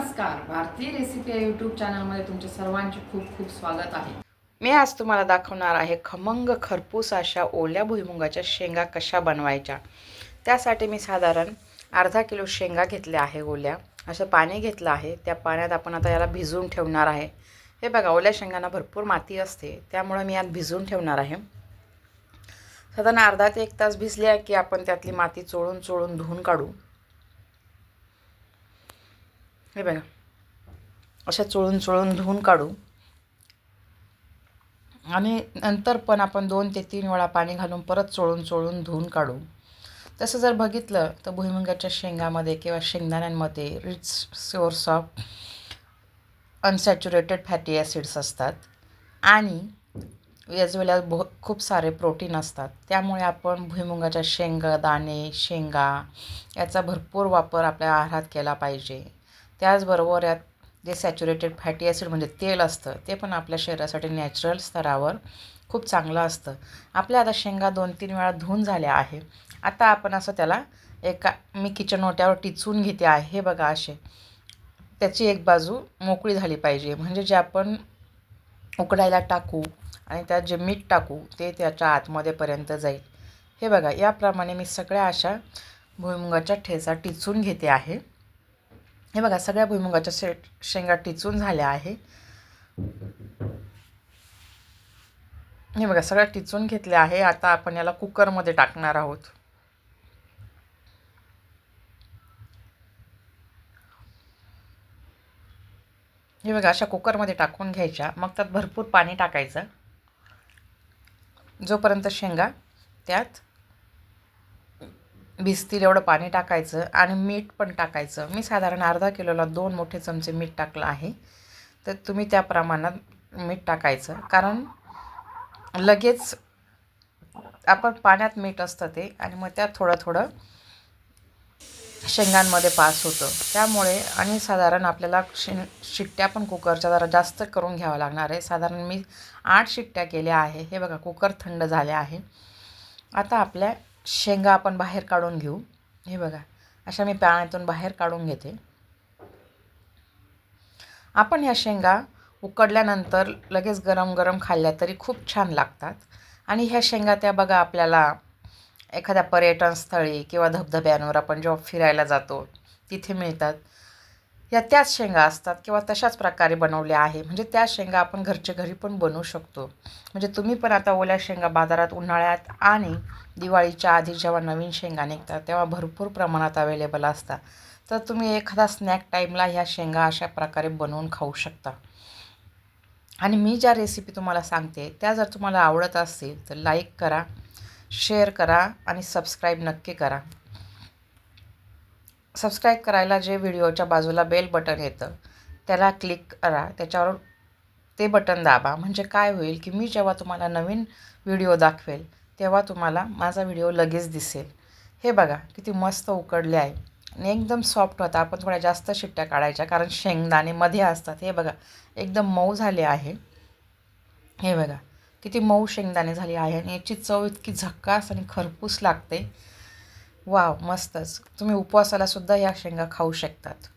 नमस्कार. भारतीय रेसिपी या यूट्यूब चॅनलमध्ये तुमचे सर्वांचे खूप खूप स्वागत आहे. मी आज तुम्हाला दाखवणार आहे खमंग खरपूस अशा ओल्या भुईमुगाच्या शेंगा कशा बनवायच्या. त्यासाठी मी साधारण अर्धा किलो शेंगा घेतल्या आहे ओल्या. असं पाणी घेतलं आहे. त्या पाण्यात आपण आता याला भिजवून ठेवणार आहे. हे बघा ओल्या शेंगांना भरपूर माती असते. त्यामुळं मी यात भिजवून ठेवणार आहे. साधारण अर्धा ते एक तास भिजल्या की आपण त्यातली माती चोळून चोळून धुवून काढू. हे बघा. अशा चोळून चोळून धुवून काढू. आणि नंतर पण आपण दोन ते तीन वेळा पाणी घालून परत चोळून चोळून धुवून काढू. तसं जर बघितलं तर भुईमुगाच्या शेंगामध्ये किंवा शेंगदाण्यांमध्ये rich source of unsaturated fatty acids असतात. आणि याच वेळेला भो खूप सारे प्रोटीन असतात. त्यामुळे आपण भुईमुगाच्या शेंगा दाणे शेंगा याचा भरपूर वापर आपल्या आहारात केला पाहिजे. त्याचबरोबर यात जे सॅच्युरेटेड फॅटी ॲसिड म्हणजे तेल असतं ते पण आपल्या शरीरासाठी नॅचरल स्तरावर खूप चांगलं असतं. आपल्या आता शेंगा दोन तीन वेळा धुवून झाल्या आहे. आता आपण असं त्याला एका मी किचन ओट्यावर टिचून घेते आहे. हे बघा असे. त्याची एक बाजू मोकळी झाली पाहिजे. म्हणजे जे आपण उकडायला टाकू आणि त्यात जे मीठ टाकू ते त्याच्या आतमध्येपर्यंत जाईल. हे बघा याप्रमाणे मी सगळ्या अशा भुईमुगाच्या ठेचा टिचून घेते आहे. हे बघा सगळ्या भुईमुगाच्या शे शेंगा टिचून झाल्या आहे. हे बघा सगळ्या टिचून घेतल्या आहे. आता आपण याला कुकरमध्ये टाकणार आहोत. हे बघा अशा कुकरमध्ये टाकून घ्यायच्या. मग त्यात भरपूर पाणी टाकायचं. जोपर्यंत शेंगा त्यात भिजतील एवढं पाणी टाकायचं आणि मीठ पण टाकायचं. मी साधारण अर्धा किलोला दोन मोठे चमचे मीठ टाकलं आहे. तर तुम्ही त्या प्रमाणात मीठ टाकायचं. कारण लगेच आपण पाण्यात मीठ असतं ते आणि मग त्यात थोडं थोडं शेंगांमध्ये पास होतं. त्यामुळे आणि साधारण आपल्याला शे शिट्ट्या पण कुकरच्या जरा जास्त करून घ्यावं लागणार आहे. साधारण मी आठ शिट्ट्या केल्या आहे. हे बघा कुकर थंड झाले आहे. आता आपल्या शेंगा आपण बाहेर काढून घेऊ. हे बघा अशा मी पाण्यातून बाहेर काढून घेते. आपण ह्या शेंगा उकडल्यानंतर लगेच गरम गरम खाल्ल्या तरी खूप छान लागतात. आणि ह्या शेंगा त्या बघा आपल्याला एखाद्या पर्यटन स्थळी किंवा धबधब्यांवर आपण जेव्हा फिरायला जातो तिथे मिळतात. या त्याच शेंगा असतात किंवा तशाच प्रकारे बनवल्या आहे. म्हणजे त्या शेंगा आपण घरच्या घरी पण बनवू शकतो. म्हणजे तुम्ही पण आता ओल्या शेंगा बाजारात उन्हाळ्यात आणि दिवाळीच्या आधी जेव्हा नवीन शेंगा निघतात तेव्हा भरपूर प्रमाणात अवेलेबल असतात. तर तुम्ही एखादा स्नॅक टाईमला ह्या शेंगा अशा प्रकारे बनवून खाऊ शकता. आणि मी ज्या रेसिपी तुम्हाला सांगते त्या जर तुम्हाला आवडत असतील तर लाईक करा शेअर करा आणि सबस्क्राईब नक्की करा. सबस्क्राईब करायला जे व्हिडिओच्या बाजूला बेल बटन येतं त्याला क्लिक करा. त्याच्यावर ते बटन दाबा. म्हणजे काय होईल की मी जेव्हा तुम्हाला नवीन व्हिडिओ दाखवेल तेव्हा तुम्हाला माझा व्हिडिओ लगेच दिसेल. हे बघा किती मस्त उकडले आहे. आणि एकदम सॉफ्ट होता. आपण थोड्या जास्त शिट्ट्या काढायच्या कारण शेंगदाणे मध्ये असतात. हे बघा एकदम मऊ झाले आहे. हे बघा किती मऊ शेंगदाणे झाले आहे. आणि याची चव इतकी झक्कास आणि खरपूस लागते. वाव मस्तच. तुम्ही उपवासाला सुद्धा या शेंगा खाऊ शकतात.